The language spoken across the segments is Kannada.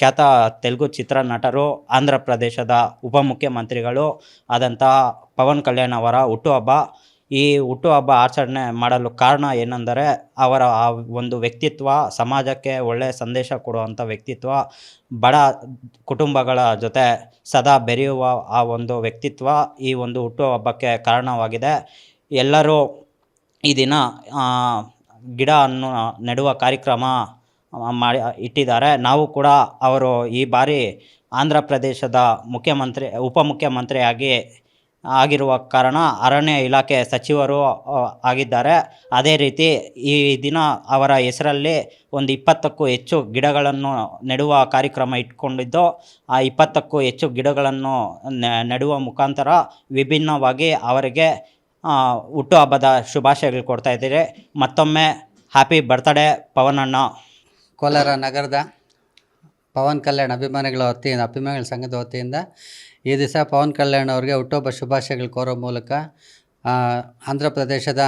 ಖ್ಯಾತ ತೆಲುಗು ಚಿತ್ರ ಚಿತ್ರನಟರು ಆಂಧ್ರ ಪ್ರದೇಶದ ಉಪಮುಖ್ಯಮಂತ್ರಿಗಳು ಆದಂತಹ ಪವನ್ ಕಲ್ಯಾಣ್ ಅವರ ಹುಟ್ಟುಹಬ್ಬ ಈ ಹುಟ್ಟುಹಬ್ಬ ಆಚರಣೆ ಮಾಡಲು ಕಾರಣ ಏನೆಂದರೆ ಅವರ ಆ ಒಂದು ವ್ಯಕ್ತಿತ್ವ, ಸಮಾಜಕ್ಕೆ ಒಳ್ಳೆಯ ಸಂದೇಶ ಕೊಡುವಂಥ ವ್ಯಕ್ತಿತ್ವ, ಬಡ ಕುಟುಂಬಗಳ ಜೊತೆ ಸದಾ ಬೆರೆಯುವ ಆ ಒಂದು ವ್ಯಕ್ತಿತ್ವ ಈ ಒಂದು ಹುಟ್ಟುಹಬ್ಬಕ್ಕೆ ಕಾರಣವಾಗಿದೆ. ಎಲ್ಲರೂ ಈ ದಿನ ಗಿಡ ಅನ್ನು ನೆಡುವ ಕಾರ್ಯಕ್ರಮ ಮಾಡಿ ಇಟ್ಟಿದ್ದಾರೆ. ನಾವು ಕೂಡ ಅವರು ಈ ಬಾರಿ ಆಂಧ್ರ ಪ್ರದೇಶದ ಮುಖ್ಯಮಂತ್ರಿ ಉಪಮುಖ್ಯಮಂತ್ರಿಯಾಗಿ ಆಗಿರುವ ಕಾರಣ ಅರಣ್ಯ ಇಲಾಖೆ ಸಚಿವರು ಆಗಿದ್ದಾರೆ. ಅದೇ ರೀತಿ ಈ ದಿನ ಅವರ ಹೆಸರಲ್ಲಿ ಒಂದು ಇಪ್ಪತ್ತಕ್ಕೂ ಹೆಚ್ಚು ಗಿಡಗಳನ್ನು ನೆಡುವ ಕಾರ್ಯಕ್ರಮ ಇಟ್ಕೊಂಡಿದ್ದು, ಆ ಇಪ್ಪತ್ತಕ್ಕೂ ಹೆಚ್ಚು ಗಿಡಗಳನ್ನು ನೆಡುವ ಮುಖಾಂತರ ವಿಭಿನ್ನವಾಗಿ ಅವರಿಗೆ ಹುಟ್ಟುಹಬ್ಬದ ಶುಭಾಶಯಗಳು ಕೊಡ್ತಾ ಇದ್ದೀರಿ. ಮತ್ತೊಮ್ಮೆ ಹ್ಯಾಪಿ ಬರ್ತ್ಡೇ ಪವನಣ್ಣ ಕೋಲಾರ ನಗರದ ಪವನ್ ಕಲ್ಯಾಣ್ ಅಭಿಮಾನಿಗಳ ವತಿಯಿಂದ, ಅಭಿಮಾನಿಗಳ ಸಂಘದ ವತಿಯಿಂದ ಈ ದಿವಸ ಪವನ್ ಕಲ್ಯಾಣ್ ಅವರಿಗೆ ಹುಟ್ಟುಹಬ್ಬ ಶುಭಾಶಯಗಳು ಕೋರೋ ಮೂಲಕ ಆಂಧ್ರ ಪ್ರದೇಶದ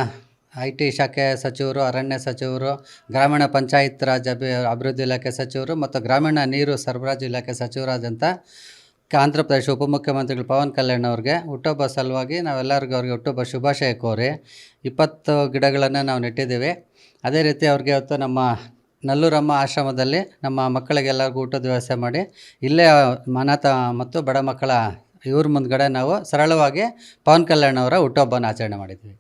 ಐ ಟಿ ಶಾಖೆ ಸಚಿವರು, ಅರಣ್ಯ ಸಚಿವರು, ಗ್ರಾಮೀಣ ಪಂಚಾಯತ್ ರಾಜ್ ಅಭಿ, ಅಭಿವೃದ್ಧಿ ಇಲಾಖೆ ಸಚಿವರು ಮತ್ತು ಗ್ರಾಮೀಣ ನೀರು ಸರಬರಾಜು ಇಲಾಖೆ ಸಚಿವರಾದಂಥ ಕ- ಆಂಧ್ರ ಪ್ರದೇಶ ಉಪಮುಖ್ಯಮಂತ್ರಿಗಳು ಪವನ್ ಕಲ್ಯಾಣ್ ಅವ್ರಿಗೆ, ಹುಟ್ಟುಹಬ್ಬ ಸಲುವಾಗಿ ನಾವೆಲ್ಲರಿಗೂ ಅವ್ರಿಗೆ ಹುಟ್ಟುಹಬ್ಬ ಶುಭಾಶಯ ಕೋರಿ ಇಪ್ಪತ್ತು ಗಿಡಗಳನ್ನು ನಾವು ನೆಟ್ಟಿದ್ದೀವಿ. ಅದೇ ರೀತಿ ಅವ್ರಿಗೆ ಇವತ್ತು ನಮ್ಮ ನಲ್ಲೂರಮ್ಮ ಆಶ್ರಮದಲ್ಲಿ ನಮ್ಮ ಮಕ್ಕಳಿಗೆಲ್ಲರಿಗೂ ಊಟದ ವ್ಯವಸ್ಥೆ ಮಾಡಿ, ಇಲ್ಲೇ ಅನಾಥ ಮತ್ತು ಬಡ ಮಕ್ಕಳ ಇವ್ರ ಮುಂದ್ಗಡೆ ನಾವು ಸರಳವಾಗಿ ಪವನ್ ಕಲ್ಯಾಣ್ ಅವರ ಹುಟ್ಟುಹಬ್ಬನ ಆಚರಣೆ ಮಾಡಿದ್ವಿ